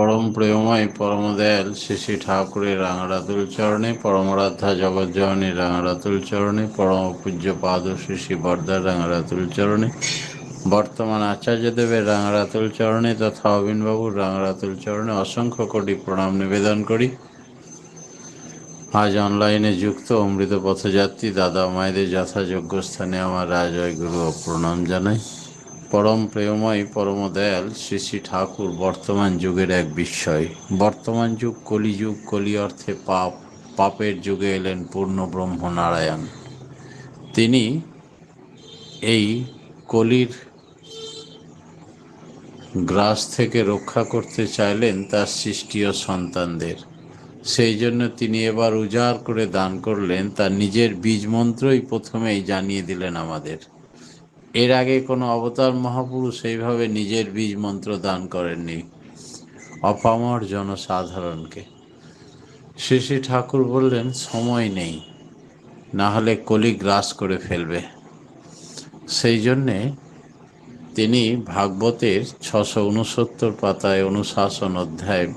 পরম প্রেমময় পরম দয়াল শ্রী শ্রী ঠাকুরের রাঙারাতুল চরণে, পরমরাধ্যা জগজ্জননী রাঙারাতুল চরণে পরম পূজ্য পাদ শ্রী শ্রী বর্দার রাঙারাতুল চরণে, বর্তমান আচার্যদেবের রাঙারাতুল চরণে তথা অবিনবাবুর রাঙারাতুল চরণে অসংখ্য কোটি প্রণাম নিবেদন করি। আজ অনলাইনে যুক্ত অমৃত পথযাত্রী দাদা মায়েদের যথাযোগ্য স্থানে আমার রাজয় গুরু প্রণাম জানাই। পরম প্রেমময় পরম দয়াল শ্রী শ্রী ঠাকুর বর্তমান যুগের এক বিস্ময়। বর্তমান যুগ কলিযুগ কলি অর্থে পাপ, পাপের যুগে এলেন পূর্ণ ব্রহ্ম নারায়ণ তিনি এই কলির গ্রাস থেকে রক্ষা করতে চাইলেন তার সৃষ্টিও সন্তানদের। সেই জন্য তিনি এবার উজাড় করে দান করলেন, তার নিজের বীজ মন্ত্রই প্রথমেই জানিয়ে দিলেন আমাদের। এর আগে কোনো অবতার মহাপুরুষ এইভাবে নিজের বীজ মন্ত্র দান করেননি। অপামর জনসাধারণকে। শ্রী শ্রী ঠাকুর বললেন, সময় নেই না হলে কলি গ্রাস করে ফেলবে। সেই জন্যে তিনি ভাগবতের ছশো উনসত্তর পাতায় অনুশাসন অধ্যায়,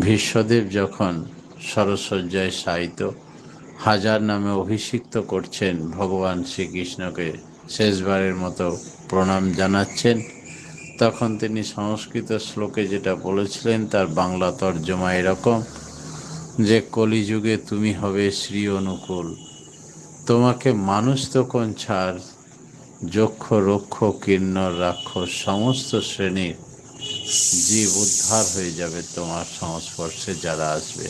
ভীষ্মদেব যখন সরসজ্জায় সাহিত্য, হাজার নামে অভিষিক্ত করছেন ভগবান শ্রীকৃষ্ণকে শেষবারের মতো প্রণাম জানাচ্ছেন। তখন তিনি সংস্কৃত শ্লোকে যেটা বলেছিলেন, তার বাংলা তর্জমা এরকম, যে কলিযুগে তুমি হবে শ্রী অনুকূল। তোমাকে মানুষ তখন ছাড়, যক্ষ, রক্ষ কিন্নর রাক্ষস, সমস্ত শ্রেণির জীব উদ্ধার হয়ে যাবে তোমার সংস্পর্শে যারা আসবে।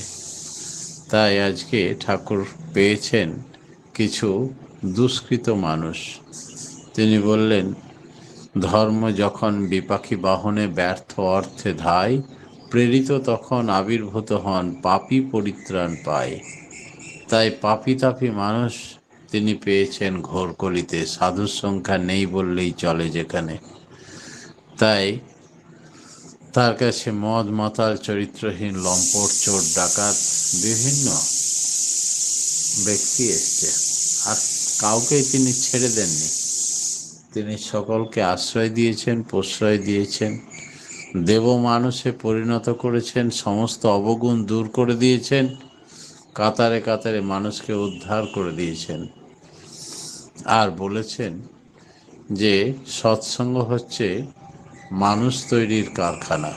তাই আজকে ঠাকুর পেয়েছেন কিছু দুষ্কৃত মানুষ। তিনি বললেন, ধর্ম যখন বিপাখী বাহনে ব্যর্থ অর্থে ধায়, প্রেরিত তখন আবির্ভূত হন পাপি পরিত্রাণ পায়। তাই পাপি তাপি মানুষ তিনি পেয়েছেন ঘোরকলিতে, সাধুর সংখ্যা নেই বললেই চলে যেখানে। তাই তার কাছে মদ, মাতাল, চরিত্রহীন, লম্পট, চোর, ডাকাত বিভিন্ন ব্যক্তি এসছে। আর কাউকেই তিনি ছেড়ে দেননি। তিনি সকলকে আশ্রয় দিয়েছেন, প্রশ্রয় দিয়েছেন, দেব মানুষে পরিণত করেছেন, সমস্ত অবগুণ দূর করে দিয়েছেন, কাতারে কাতারে মানুষকে উদ্ধার করে দিয়েছেন। আর বলেছেন যে, সৎসঙ্গ হচ্ছে মানুষ তৈরির কারখানা।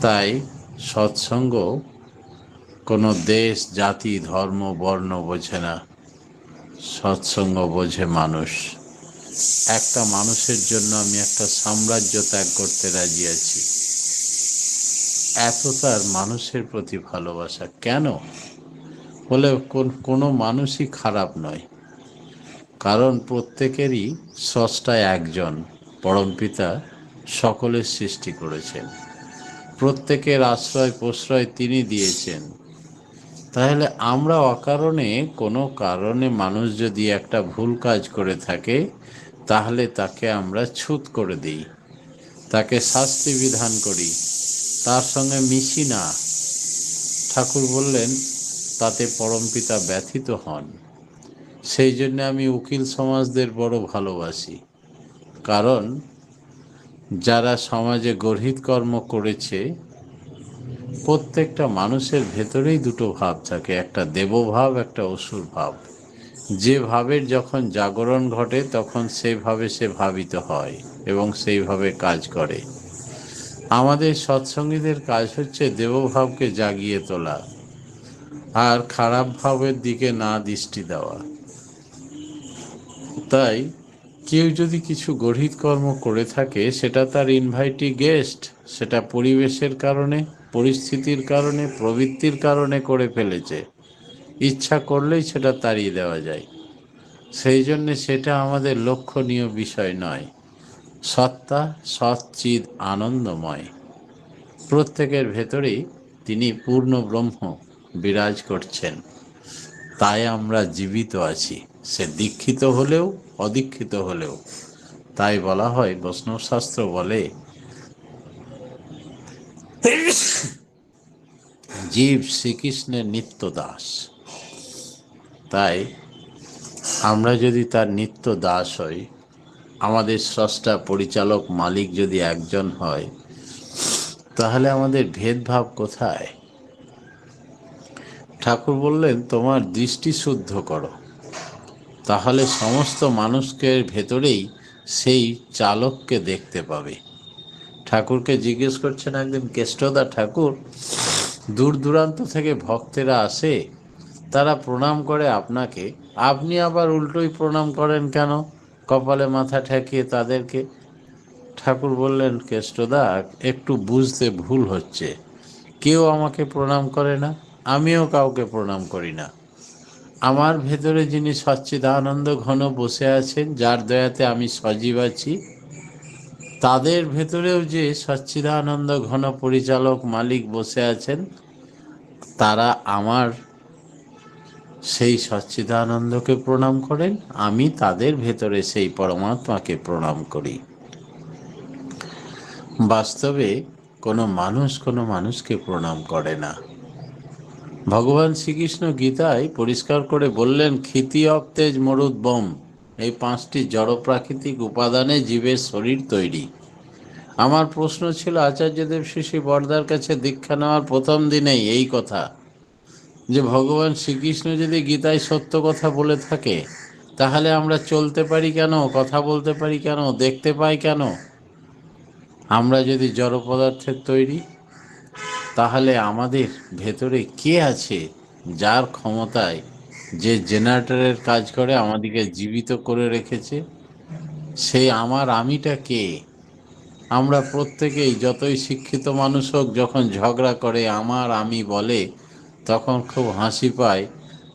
তাই সৎসঙ্গ কোনো দেশ, জাতি, ধর্ম, বর্ণ বোঝে না। সৎসঙ্গ বোঝে মানুষ। একটা মানুষের জন্য আমি একটা সাম্রাজ্য ত্যাগ করতে রাজি আছি। এত তার মানুষের প্রতি ভালোবাসা কেন? বলে কোনো মানুষই খারাপ নয়। কারণ প্রত্যেকেরই স্রষ্টা একজন পরমপিতা সকলের সৃষ্টি করেছেন। প্রত্যেকের আশ্রয় প্রশ্রয় তিনি দিয়েছেন। তাহলে আমরা অকারণে কোনো কারণে মানুষ যদি একটা ভুল কাজ করে থাকে তাহলে তাকে আমরা ছুত করে দিই। তাকে শাস্তি বিধান করি। তার সঙ্গে মিশি না। ঠাকুর বললেন, তাতে পরমপিতা ব্যথিত হন। সেই জন্য আমি উকিল সমাজদের বড় ভালোবাসি। কারণ, যারা সমাজে গর্হিত কর্ম করেছে, প্রত্যেকটা মানুষের ভেতরেই দুটো ভাব থাকে, একটা দেবভাব, একটা অসুর ভাব যে ভাবের যখন জাগরণ ঘটে, তখন সেইভাবে সে ভাবিত হয় এবং সেইভাবে কাজ করে। আমাদের সৎসঙ্গীদের কাজ হচ্ছে দেবভাবকে জাগিয়ে তোলা আর খারাপ ভাবের দিকে না দৃষ্টি দেওয়া। তাই কেউ যদি কিছু গঠিত কর্ম করে থাকে, সেটা তার ইনভাইটি গেস্ট সেটা পরিবেশের কারণে, পরিস্থিতির কারণে, প্রবৃত্তির কারণে করে ফেলেছে। ইচ্ছা করলেই সেটা তাড়িয়ে দেওয়া যায়। সেই জন্যে সেটা আমাদের লক্ষণীয় বিষয় নয়। সত্তা, সচ্চিদ, আনন্দময়। প্রত্যেকের ভেতরেই তিনি পূর্ণ ব্রহ্ম বিরাজ করছেন। তাই আমরা জীবিত আছি। সে দীক্ষিত হলেও অদীক্ষিত হলেও। তাই বলা হয়, বৈষ্ণব শাস্ত্র বলে, জীব শ্রীকৃষ্ণের নিত্য দাস। তাই আমরা যদি তার নিত্য দাস হই, আমাদের স্রষ্টা পরিচালক মালিক যদি একজন হয়, তাহলে আমাদের ভেদভাব কোথায়? ঠাকুর বললেন, তোমার দৃষ্টি শুদ্ধ করো। তাহলে সমস্ত মানুষকে ভেতরেই সেই চালককে দেখতে পাবে। ঠাকুরকে জিজ্ঞেস করছেন একদিন কেষ্টদা ঠাকুর, দূর দূরান্ত থেকে ভক্তেরা আসে তারা প্রণাম করে আপনাকে। আপনি আবার উল্টোই প্রণাম করেন কেন? কপালে মাথা ঠেকিয়ে তাদেরকে ঠাকুর বললেন, কেষ্টদা, একটু বুঝতে ভুল হচ্ছে। কেউ আমাকে প্রণাম করে না, আমিও কাউকে প্রণাম করি না। আমার ভেতরে যিনি সচ্চিদানন্দ ঘন বসে আছেন, যার দয়াতে আমি সজীব আছি, তাদের ভেতরেও যে সচ্চিদানন্দ ঘন পরিচালক মালিক বসে আছেন, তারা আমার সেই সচ্চিদানন্দকে প্রণাম করেন, আমি তাদের ভেতরে সেই পরমাত্মাকে প্রণাম করি। বাস্তবে কোনো মানুষ কোনো মানুষকে প্রণাম করে না। ভগবান শ্রীকৃষ্ণ গীতায় পরিষ্কার করে বললেন, ক্ষিতি অপ্তেজ মরুদ বোম। এই পাঁচটি জড় প্রাকৃতিক উপাদানে জীবের শরীর তৈরি। আমার প্রশ্ন ছিল, আচার্যদেব শিশি বর্দার কাছে দীক্ষা নেওয়ার প্রথম দিনেই এই কথা যে ভগবান শ্রীকৃষ্ণ যদি গীতায় সত্য কথা বলে থাকে, তাহলে আমরা চলতে পারি কেন? কথা বলতে পারি কেন? দেখতে পাই কেন? আমরা যদি জড় পদার্থের তৈরি, তাহলে আমাদের ভেতরে কে আছে যার ক্ষমতায় যে জেনারেটরের কাজ করে, আমাদেরকে জীবিত করে রেখেছে? সেই আমার আমিটা কে? আমরা প্রত্যেকেই যতই শিক্ষিত মানুষ হোক, যখন ঝগড়া করে, আমার আমি বলে তখন খুব হাসি পায়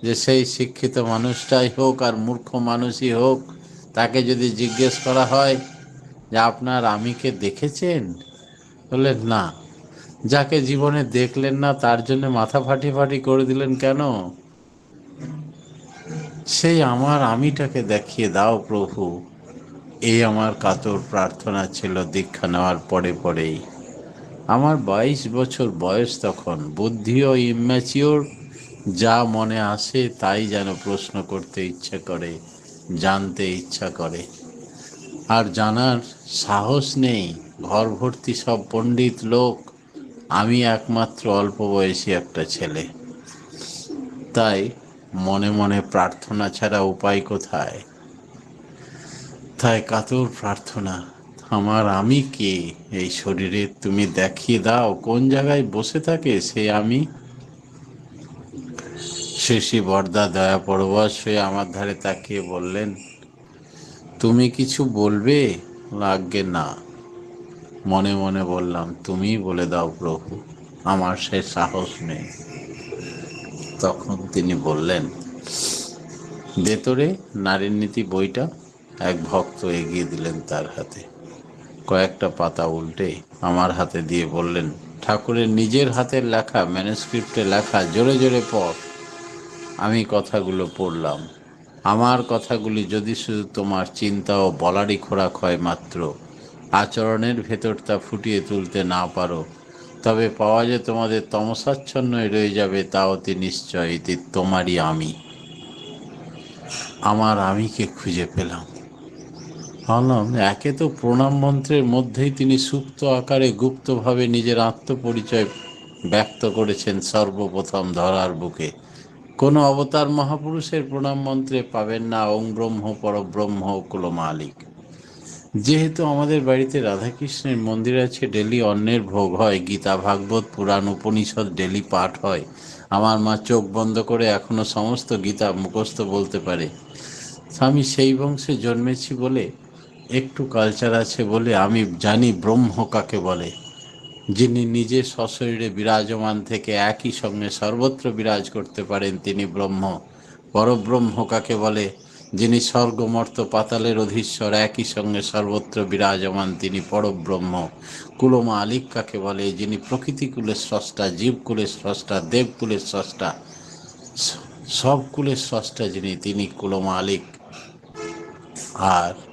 যে সেই শিক্ষিত মানুষটাই হোক আর মূর্খ মানুষই হোক, তাকে যদি জিজ্ঞেস করা হয় যে আপনার আমিকে দেখেছেন? বললেন, না। যাকে জীবনে দেখলেন না, তার জন্য মাথা ফাটি ফাটি করে দিলেন কেন? সেই আমার আমিটাকে দেখিয়ে দাও প্রভু। এই আমার কাতর প্রার্থনা ছিল দীক্ষা নেওয়ার পরে পরেই। আমার বাইশ বছর বয়স তখন। বুদ্ধিও ইম্যাচিওর যা মনে আসে তাই যেন প্রশ্ন করতে ইচ্ছা করে, জানতে ইচ্ছা করে। আর জানার সাহস নেই ঘর ভর্তি সব পণ্ডিত লোক, আমি একমাত্র অল্প বয়সী একটা ছেলে। তাই মনে মনে প্রার্থনা ছাড়া উপায় কোথায়? তাই কাতর প্রার্থনা আমার আমি কে? এই শরীরে তুমি দেখিয়ে দাও, কোন জায়গায় বসে থাকে সে আমি? শেষী বর্দা, দয়া পরবশ হয়ে আমার ধারে তাকিয়ে বললেন, তুমি কিছু বলবে? লাগবে না। মনে মনে বললাম তুমি বলে দাও প্রভু, আমার সে সাহস নেই। তখন তিনি বললেন, ভেতরে নারীর নীতি বইটা? এক ভক্ত এগিয়ে দিলেন তার হাতে। কয়েকটা পাতা উল্টে আমার হাতে দিয়ে বললেন, ঠাকুরের নিজের হাতের লেখা ম্যানুস্ক্রিপ্টে লেখা জোরে জোরে পড়। আমি কথাগুলো পড়লাম। আমার কথাগুলি যদি শুধু তোমার চিন্তা ও বলারই খোরাক হয় মাত্র, আচরণের ভেতর তা ফুটিয়ে তুলতে না পারো, তবে পাওয়া যে তোমাদের তমসাচ্ছন্নই রয়ে যাবে তা অতি নিশ্চয়, এটি তোমারই আমি। আমার আমিকে খুঁজে পেলাম। ভাবলাম একে তো প্রণাম মন্ত্রের মধ্যেই তিনি সুপ্ত আকারে গুপ্তভাবে নিজের আত্মপরিচয় ব্যক্ত করেছেন সর্বপ্রথম ধরার বুকে। কোনো অবতার মহাপুরুষের প্রণাম মন্ত্রে পাবেন না ওং ব্রহ্ম পরব্রহ্ম কুলো মালিক। যেহেতু আমাদের বাড়িতে রাধাকৃষ্ণের মন্দির আছে, ডেলি অন্যের ভোগ হয়, গীতা, ভাগবত, পুরাণ, উপনিষদ, ডেলি পাঠ হয়। আমার মা চোখ বন্ধ করে এখনও সমস্ত গীতা মুখস্থ বলতে পারে। আমি সেই বংশে জন্মেছি বলে একটু কালচার আছে বলে আমি জানি ব্রহ্ম কাকে বলে। যিনি নিজে সশরীরে বিরাজমান থেকে একই সঙ্গে সর্বত্র বিরাজ করতে পারেন তিনি ব্রহ্ম। পরব্রহ্ম কাকে বলে? যিনি স্বর্গমর্ত পাতালের অধীশ্বর, একই সঙ্গে সর্বত্র বিরাজমান তিনি পরব্রহ্ম। কুলমা আলিক কাকে বলে? যিনি প্রকৃতিকুলের স্রষ্টা, জীবকুলের স্রষ্টা, দেবকুলের স্রষ্টা সব কুলের স্রষ্টা যিনি, তিনি কুলমা আলিক আর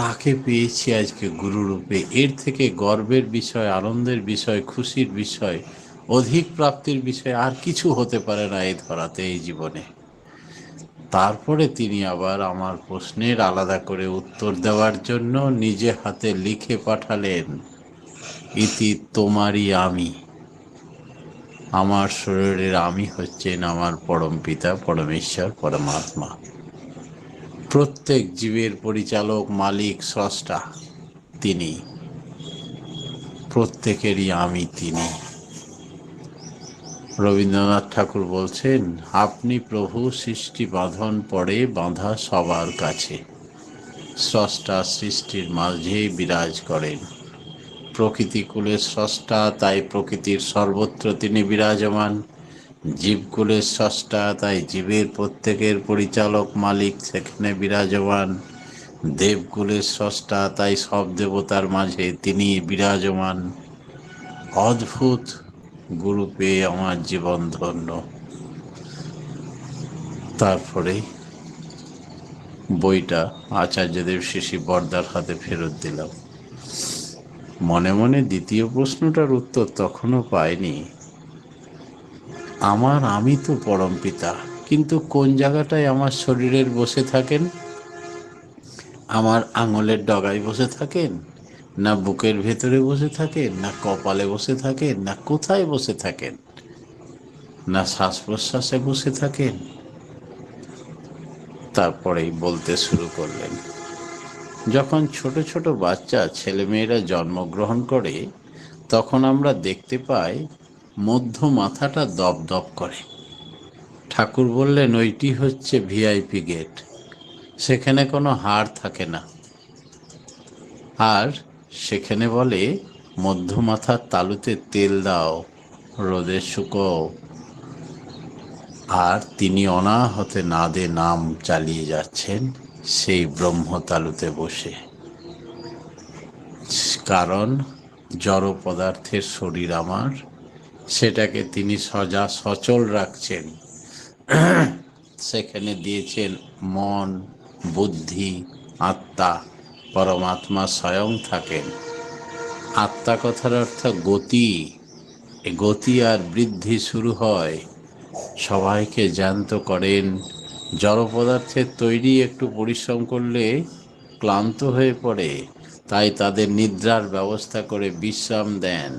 তাকে পেয়েছি আজকে গুরুরূপে। এর থেকে গর্বের বিষয়, আনন্দের বিষয়, খুশির বিষয়, অধিক প্রাপ্তির বিষয় আর কিছু হতে পারে না এই ধরাতে, এই জীবনে। তারপরে তিনি আবার আমার প্রশ্নের আলাদা করে উত্তর দেওয়ার জন্য নিজে হাতে লিখে পাঠালেন, ইতি তোমারই আমি। আমার শরীরের আমি হচ্ছেন আমার পরম পিতা, পরমেশ্বর, পরমাত্মা। প্রত্যেক জীবের পরিচালক, মালিক, স্রষ্টা তিনি। প্রত্যেকেরই আমি তিনি। রবীন্দ্রনাথ ঠাকুর বলছেন, আপনি প্রভু সৃষ্টি বাঁধন পড়ে বাঁধা সবার কাছে। স্রষ্টা সৃষ্টির মাঝে বিরাজ করেন। প্রকৃতিকুলের স্রষ্টা, তাই প্রকৃতির সর্বত্র তিনি বিরাজমান। জীবকুলের স্রষ্টা, তাই জীবের প্রত্যেকের পরিচালক মালিক সেখানে বিরাজমান। দেবকুলের স্রষ্টা, তাই সব দেবতার মাঝে তিনি বিরাজমান। অদ্ভুত গুরু পেয়ে আমার জীবন ধন্য। তারপরে বইটা আচার্যদেব শিশি বর্দার হাতে ফেরত দিলাম। মনে মনে দ্বিতীয় প্রশ্নটার উত্তর তখনও পাইনি। আমার আমি তো পরম পিতা, কিন্তু কোন জায়গাটায় আমার শরীরের বসে থাকেন? আমার আঙুলের ডগায় বসে থাকেন? না বুকের ভেতরে বসে থাকেন? না কপালে বসে থাকেন? না কোথায় বসে থাকেন? না শ্বাস প্রশ্বাসে বসে থাকেন? তারপরেই বলতে শুরু করলেন, যখন ছোট ছোট বাচ্চা ছেলেমেয়েরা জন্মগ্রহণ করে, তখন আমরা দেখতে পাই মধ্য মাথাটা দপদপ করে। ঠাকুর বললেন, ওইটি হচ্ছে ভিআইপি গেট। সেখানে কোনো হাড় থাকে না। আর সেখানে বলে মধ্য মাথার তালুতে তেল দাও, রোদে শুকোও। আর তিনি অনাহতে নাদে নাম চালিয়ে যাচ্ছেন সেই ব্রহ্ম তালুতে বসে। কারণ জড় পদার্থের শরীর আমার সেটাকে তিনি সজা সচল রাখছেন। সেখানে দিয়েছেন মন, বুদ্ধি, আত্মা, পরমাত্মা স্বয়ং থাকেন। আত্মা কথার অর্থ গতি। গতি আর বৃদ্ধি শুরু হয়। সবাইকে জ্যান্ত করেন। জড় পদার্থের তৈরি একটু পরিশ্রম করলে ক্লান্ত হয়ে পড়ে। তাই তাদের নিদ্রার ব্যবস্থা করে বিশ্রাম দেন।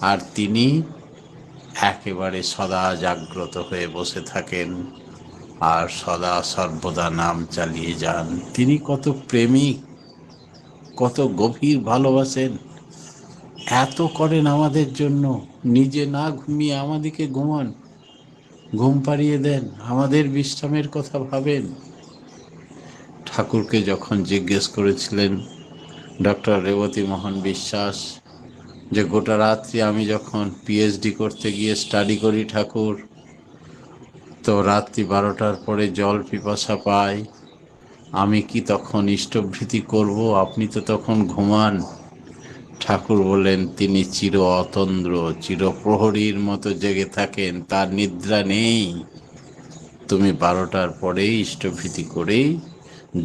আর তিনি একেবারে সদা জাগ্রত হয়ে বসে থাকেন আর সদা সর্বদা নাম চালিয়ে যান। তিনি কত প্রেমিক, কত গভীর ভালোবাসেন। এত করেন আমাদের জন্য, নিজে না ঘুমিয়ে আমাদেরকে ঘুমান। ঘুম পাড়িয়ে দেন, আমাদের বিশ্রামের কথা ভাবেন। ঠাকুরকে যখন জিজ্ঞেস করেছিলেন ডক্টর রেবতী মোহন বিশ্বাস যে গোটা রাত্রি আমি যখন পিএইচডি করতে গিয়ে স্টাডি করি ঠাকুর, তো রাত্রি বারোটার পরে জল পিপাসা পাই। আমি কি তখন ইষ্টভৃতি করব? আপনি তো তখন ঘুমান। ঠাকুর বলেন তিনি চির অতন্দ্র, চির প্রহরীর মতো জেগে থাকেন, তার নিদ্রা নেই। তুমি বারোটার পরেই ইষ্টভীতি করেই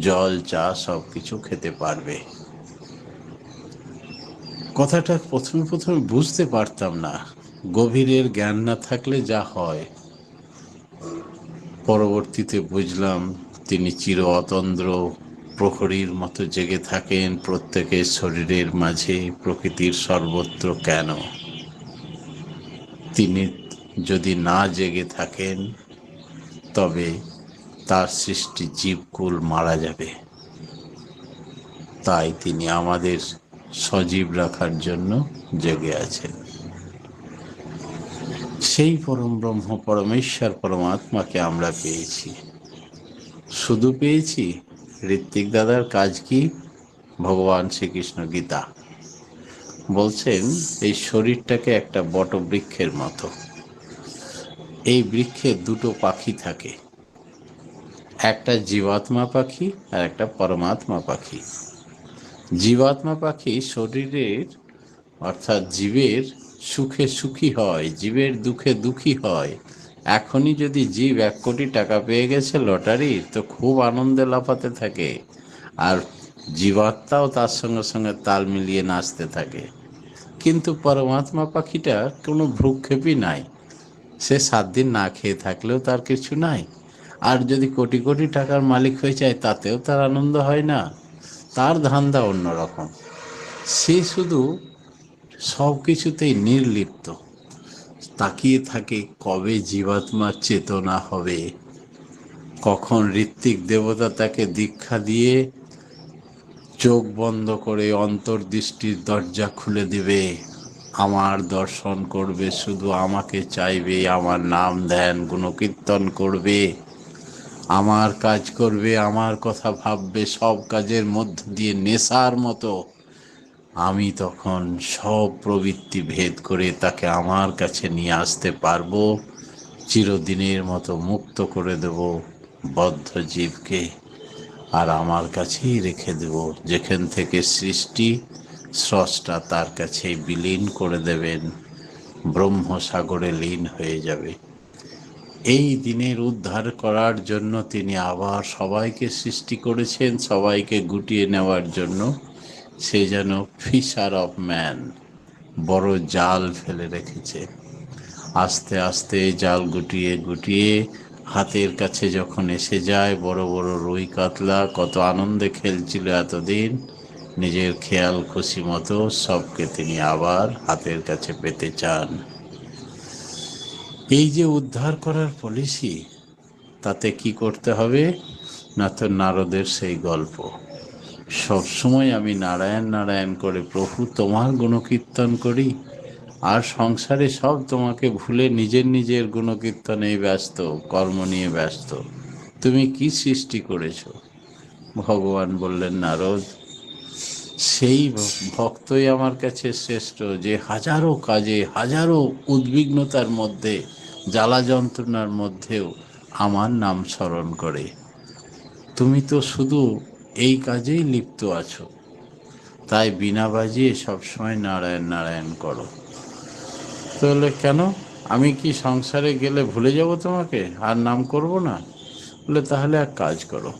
জল, চা সব কিছু খেতে পারবে। কথাটা প্রথমে প্রথমে বুঝতে পারতাম না। গভীরের জ্ঞান না থাকলে যা হয়। পরবর্তীতে বুঝলাম, তিনি চির অতন্দ্র, প্রহরীর মতো জেগে থাকেন প্রত্যেকের শরীরের মাঝে প্রকৃতির সর্বত্র কেন? তিনি যদি না জেগে থাকেন, তবে তার সৃষ্টি জীবকুল মারা যাবে। তাই তিনি আমাদের সজীব রাখার জন্য জেগে আছেন। সেই পরম ব্রহ্ম, পরমেশ্বর, পরমাত্মাকে আমরা পেয়েছি। শুধু পেয়েছি? ঋত্বিক দাদার কাজ কি? ভগবান শ্রীকৃষ্ণ গীতা। বলছেন, এই শরীরটাকে একটা বটবৃক্ষের মতো। এই বৃক্ষে দুটো পাখি থাকে। একটা জীবাত্মা পাখি আর একটা পরমাত্মা পাখি। জীবাত্মা পাখি শরীরের, অর্থাৎ জীবের সুখে সুখী হয়, জীবের দুঃখে দুঃখী হয়। এখনই যদি জীব এক কোটি টাকা পেয়ে গেছে লটারি, তো খুব আনন্দে লাফাতে থাকে। আর জীবাত্মাও তার সঙ্গে সঙ্গে তাল মিলিয়ে নাচতে থাকে। কিন্তু পরমাত্মা পাখিটা কোনো ভ্রুক্ষেপই নাই। সে সাত দিন না খেয়ে থাকলেও তার কিছু নাই। আর যদি কোটি কোটি টাকার মালিক হয়ে যায়, তাতেও তার আনন্দ হয় না। তার ধান্দা অন্যরকম সে শুধু সব কিছুতেই নির্লিপ্ত। তাকিয়ে থাকে কবে জীবাত্মার চেতনা হবে। কখন ঋত্বিক দেবতা তাকে দীক্ষা দিয়ে চোখ বন্ধ করে অন্তর্দৃষ্টির দরজা খুলে দিবে। আমার দর্শন করবে, শুধু আমাকে চাইবে, আমার নাম ধ্যান গুণকীর্তন করবে। আমার কাজ করবে, আমার কথা ভাববে, সব কাজের মধ্য দিয়ে নেশার মতো। আমি তখন সব প্রবৃত্তি ভেদ করে তাকে আমার কাছে নিয়ে আসতে পারব, চিরদিনের মতো মুক্ত করে দেব বদ্ধ জীবকে আর আমার কাছেই রেখে দেব। যেখান থেকে সৃষ্টি স্রষ্টা তার কাছে বিলীন করে দেবেন, ব্রহ্মসাগরে লীন হয়ে যাবে। এই দিনের উদ্ধার করার জন্য তিনি আবার সবাইকে সৃষ্টি করেছেন, সবাইকে গুটিয়ে নেওয়ার জন্য। সে যেন ফিশার অফ ম্যান বড় জাল ফেলে রেখেছে। আস্তে আস্তে জাল গুটিয়ে গুটিয়ে হাতের কাছে যখন এসে যায়, বড় বড় রুই কাতলা কত আনন্দে খেলছিল এতদিন। নিজের খেয়াল খুশি মতো সবকে তিনি আবার হাতের কাছে পেতে চান। এই যে উদ্ধার করার পলিসি তাতে কি করতে হবে? না তো নারদের সেই গল্প। সব সময় আমি নারায়ণ নারায়ণ করে প্রভু তোমার গুণকীর্তন করি, আর সংসারে সব তোমাকে ভুলে নিজের নিজের গুণকীর্তনে ব্যস্ত, কর্ম নিয়ে ব্যস্ত। তুমি কি সৃষ্টি করেছ? ভগবান বললেন, নারদ সেই ভক্তই আমার কাছে শ্রেষ্ঠ। যে হাজারো কাজে, হাজারো উদ্বিগ্নতার মধ্যে, জ্বালা যন্ত্রণার মধ্যেও আমার নাম স্মরণ করে। তুমি তো শুধু এই কাজেই লিপ্ত আছো। তাই বিনা বাজিয়ে সবসময় নারায়ণ নারায়ণ করো। তাহলে কেন? আমি কি সংসারে গেলে ভুলে যাব তোমাকে? আর নাম করব না? বলে তাহলে এক কাজ করো।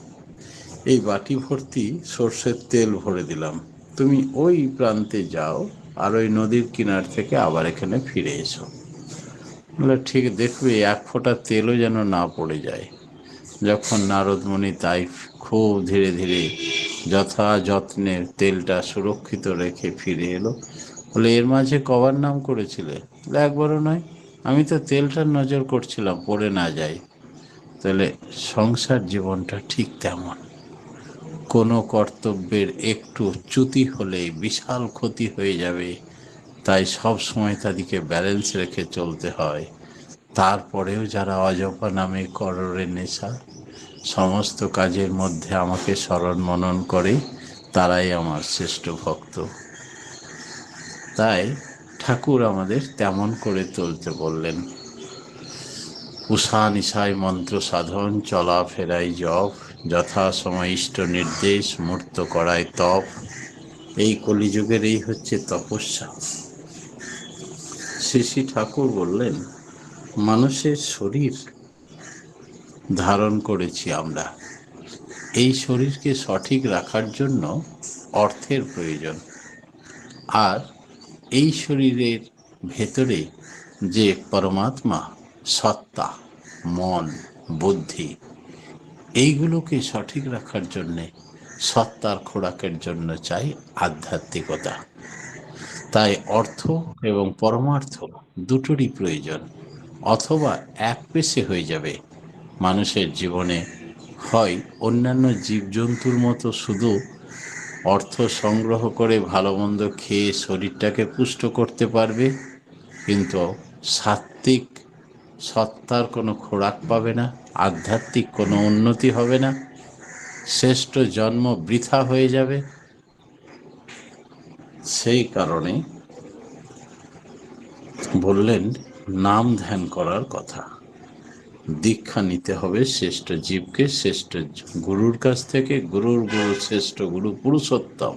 এই বাটি ভর্তি সর্ষের তেল ভরে দিলাম। তুমি ওই প্রান্তে যাও আর ওই নদীর কিনার থেকে আবার এখানে ফিরে এসো। বলে, ঠিক দেখবে, এক ফোঁটা তেলও যেন না পড়ে যায়। যখন নারদমণি তাই খুব ধীরে ধীরে যথাযত্নে তেলটা সুরক্ষিত রেখে ফিরে এলো, বলে, এর মাঝে কবার নাম করেছিলে? একবারও নয়। আমি তো তেলটার নজর করছিলাম, পড়ে না যায়। তাহলে সংসার জীবনটা ঠিক তেমন। কোনো কর্তব্যের একটু চ্যুতি হলেই বিশাল ক্ষতি হয়ে যাবে। তাই সব সময় তাদেরকে ব্যালেন্স রেখে চলতে হয়। তারপরেও যারা অজপা নামে কররে নেশা, সমস্ত কাজের মধ্যে আমাকে স্মরণ মনন করে, তারাই আমার শ্রেষ্ঠ ভক্ত। তাই ঠাকুর আমাদের তেমন করে চলতে বললেন। উষা নিশায় মন্ত্র সাধন, চলা ফেরাই জপ যথাসময় ইষ্ট নির্দেশ মূর্ত করায় তপ। এই কলিযুগের এই হচ্ছে তপস্যা। শ্রী ঠাকুর বললেন, মানুষের শরীর ধারণ করেছি আমরা। এই শরীরকে সঠিক রাখার জন্য অর্থের প্রয়োজন। আর এই শরীরের ভেতরে যে পরমাত্মা, সত্তা, মন, বুদ্ধি এইগুলোকে সঠিক রাখার জন্যে সত্তার খোরাকের জন্য চাই আধ্যাত্মিকতা। তাই অর্থ এবং পরমার্থ দুটোরই প্রয়োজন, অথবা এক পেশে হয়ে যাবে। মানুষের জীবনে হয় অন্যান্য জীবজন্তুর মতো শুধু অর্থ সংগ্রহ করে ভালো মন্দ খেয়ে শরীরটাকে পুষ্ট করতে পারবে, কিন্তু সাত্ত্বিক সত্তার কোনো খোরাক পাবে না, আধ্যাত্মিক কোনো উন্নতি হবে না, শ্রেষ্ঠ জন্ম বৃথা হয়ে যাবে। সেই কারণে বললেন, নাম ধ্যান করার কথা। দীক্ষা নিতে হবে শ্রেষ্ঠ জীবকে, শ্রেষ্ঠ গুরুর কাছ থেকে। গুরুর গুরু, শ্রেষ্ঠ গুরু পুরুষোত্তম।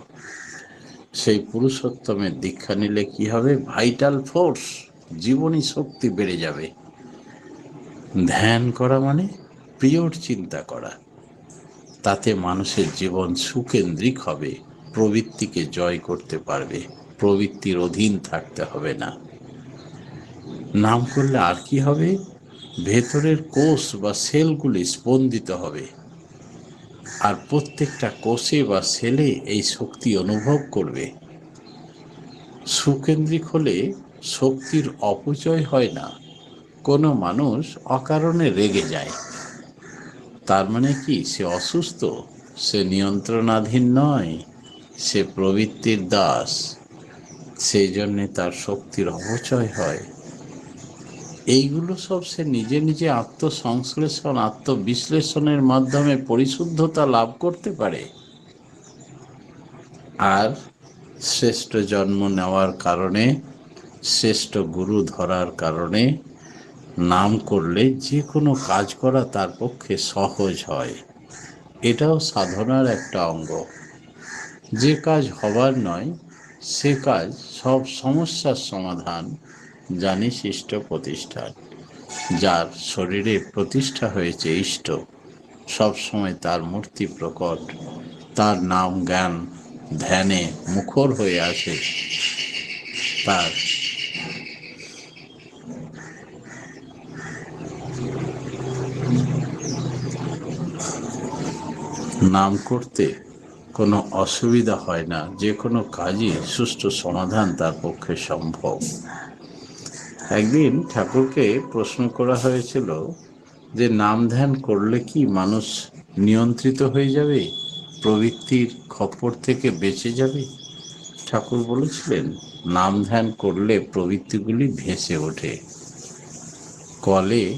সেই পুরুষোত্তমের দীক্ষা নিলে কি হবে? ভাইটাল ফোর্স জীবনী শক্তি বেড়ে যাবে। ধ্যান করা মানে প্রিয়র চিন্তা করা। তাতে মানুষের জীবন সুকেন্দ্রিক হবে, প্রবৃত্তিকে জয় করতে পারবে, প্রবৃত্তির অধীন থাকতে হবে না। নাম করলে আর কি হবে? ভেতরের কোষ বা সেলগুলি স্পন্দিত হবে। আর প্রত্যেকটা কোষে বা সেলে এই শক্তি অনুভব করবে। সুকেন্দ্রিক হলে শক্তির অপচয় হয় না। কোনো মানুষ অকারণে রেগে যায়। তার মানে কি? সে অসুস্থ, সে নিয়ন্ত্রণাধীন নয়, সে প্রবৃত্তির দাস, সেই জন্যে তার শক্তির অপচয় হয়। এইগুলো সব সে নিজে নিজে আত্মসংশ্লেষণ, আত্মবিশ্লেষণের মাধ্যমে পরিশুদ্ধতা লাভ করতে পারে। আর শ্রেষ্ঠ জন্ম নেওয়ার কারণে, শ্রেষ্ঠ গুরু ধরার কারণে নাম করলে যে কোনো কাজ করা তার পক্ষে সহজ হয়। এটাও সাধনার একটা অঙ্গ। যে কাজ হবার নয়, সে কাজ সব সমস্যার সমাধান, জানি ইষ্ট প্রতিষ্ঠান। যার শরীরে প্রতিষ্ঠা হয়েছে ইষ্ট, সব সময় তার মূর্তি প্রকট, তার নাম জ্ঞান, ধ্যানে মুখর হয়ে আসে। তার নাম করতে কোনো অসুবিধা হয় না, যে কোনো কাজই সুষ্ঠু সমাধান তার পক্ষে সম্ভব। একদিন ঠাকুরকে প্রশ্ন করা হয়েছিল যে, নাম ধ্যান করলে কি মানুষ নিয়ন্ত্রিত হয়ে যাবে? প্রবৃত্তির খপ্পর থেকে বেঁচে যাবে? ঠাকুর বলেছিলেন, নাম ধ্যান করলে প্রবৃত্তিগুলি ভেসে ওঠে। কলে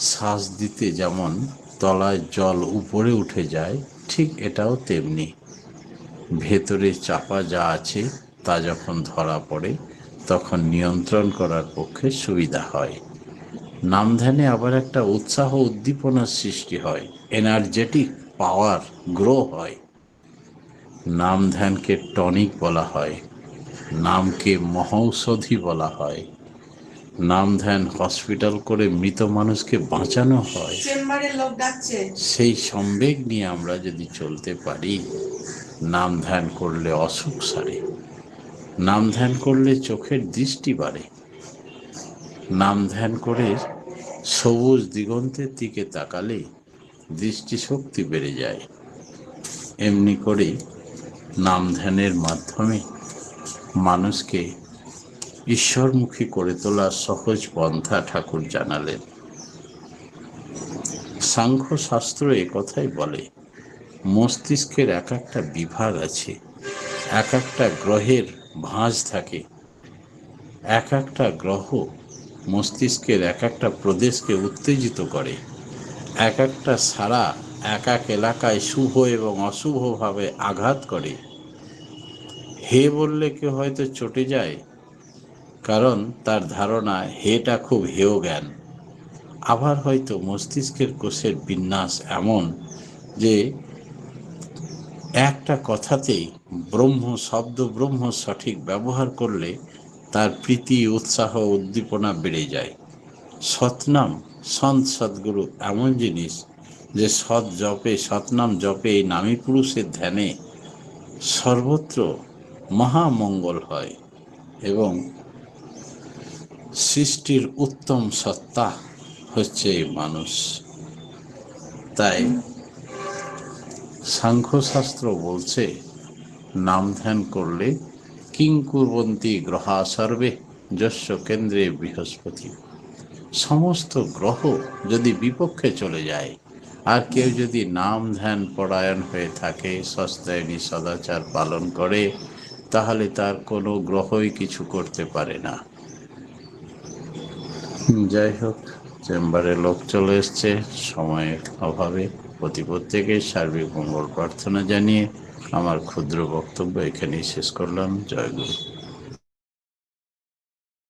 শ্বাস দিতে যেমন তলায় জল উপরে উঠে যায়, ঠিক এটাও তেমনি। ভেতরে চাপা যা আছে তা যখন ধরা পড়ে, তখন নিয়ন্ত্রণ করার পক্ষে সুবিধা হয়। নাম ধ্যানে আবার একটা উৎসাহ উদ্দীপনার সৃষ্টি হয় এনার্জেটিক পাওয়ার গ্রো হয়। নাম ধ্যানকে টনিক বলা হয়, নামকে মহৌষধি বলা হয়। নাম ধ্যান হসপিটাল করে মৃত মানুষকে বাঁচানো হয় সেই সম্বেগ নিয়ে আমরা যদি চলতে পারি নাম ধ্যান করলে অসুখ সারে নাম ধ্যান করলে চোখের দৃষ্টি বাড়ে নাম ধ্যান করে সবুজ দিগন্তের দিকে তাকালে দৃষ্টিশক্তি বেড়ে যায়। এমনি করেই নাম ধ্যানের মাধ্যমে মানুষকে ঈশ্বরমুখী করে তোলার সহজ পন্থা ঠাকুর জানালেন। সাংখ্য শাস্ত্র কথাই বলে, মস্তিষ্কের এক একটা বিভাগ আছে, এক একটা গ্রহের ভাঁজ থাকে, এক একটা গ্রহ মস্তিষ্কের এক একটা প্রদেশকে উত্তেজিত করে, এক একটা সারা এক এক এলাকায় শুভ এবং অশুভভাবে আঘাত করে। হে বললে কেউ হয়তো চটে যায়? কারণ তার ধারণা, হেটা খুব হেয় জ্ঞান। আবার হয়তো মস্তিষ্কের কোষের বিন্যাস এমন যে একটা কথাতেই ব্রহ্ম শব্দ ব্রহ্ম সঠিক ব্যবহার করলে তার প্রীতি, উৎসাহ, উদ্দীপনা বেড়ে যায়। সৎনাম সন্ত সদ্গুরু এমন জিনিস যে সৎ জপে, সৎনাম জপে এই নামী পুরুষের ধ্যানে সর্বত্র মহামঙ্গল হয় এবং সৃষ্টির উত্তম সত্তা হচ্ছে মানুষ। তাই সাংখ্যশাস্ত্র বলছে, নাম ধ্যান করলে কিং কুর্বন্তী গ্রহা সর্বে যস্য কেন্দ্রে বৃহস্পতি। সমস্ত গ্রহ যদি বিপক্ষে চলে যায়, আর কেউ যদি নাম ধ্যান পরায়ণ হয়ে থাকে, সস্তায়নী সদাচার পালন করে, তাহলে তার কোনো গ্রহই কিছু করতে পারে না। যাই হোক, চেম্বারে লোক চলে এসছে। সময়ের অভাবে প্রতি প্রত্যেকের সার্বিক মঙ্গল প্রার্থনা জানিয়ে আমার ক্ষুদ্র বক্তব্য এখানেই শেষ করলাম। জয় গুরু।